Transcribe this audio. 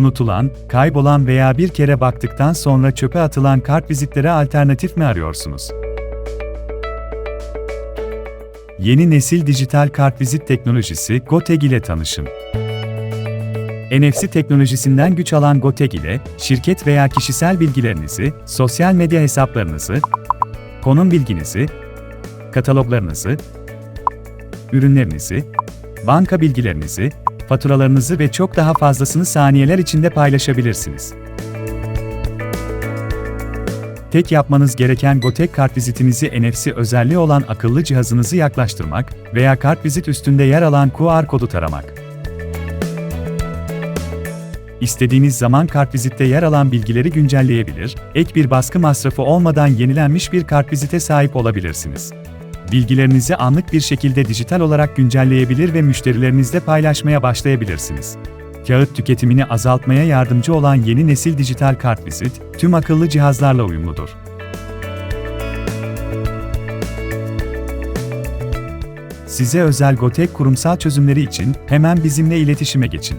Unutulan, kaybolan veya bir kere baktıktan sonra çöpe atılan kartvizitlere alternatif mi arıyorsunuz? Yeni nesil dijital kartvizit teknolojisi Goteg ile tanışın. NFC teknolojisinden güç alan Goteg ile, şirket veya kişisel bilgilerinizi, sosyal medya hesaplarınızı, konum bilginizi, kataloglarınızı, ürünlerinizi, banka bilgilerinizi, faturalarınızı ve çok daha fazlasını saniyeler içinde paylaşabilirsiniz. Tek yapmanız gereken Gotek kartvizitinizi NFC özelliği olan akıllı cihazınızı yaklaştırmak veya kartvizit üstünde yer alan QR kodu taramak. İstediğiniz zaman kartvizitte yer alan bilgileri güncelleyebilir, ek bir baskı masrafı olmadan yenilenmiş bir kartvizite sahip olabilirsiniz. Bilgilerinizi anlık bir şekilde dijital olarak güncelleyebilir ve müşterilerinizle paylaşmaya başlayabilirsiniz. Kağıt tüketimini azaltmaya yardımcı olan yeni nesil dijital kartvizit, tüm akıllı cihazlarla uyumludur. Size özel Gotek kurumsal çözümleri için hemen bizimle iletişime geçin.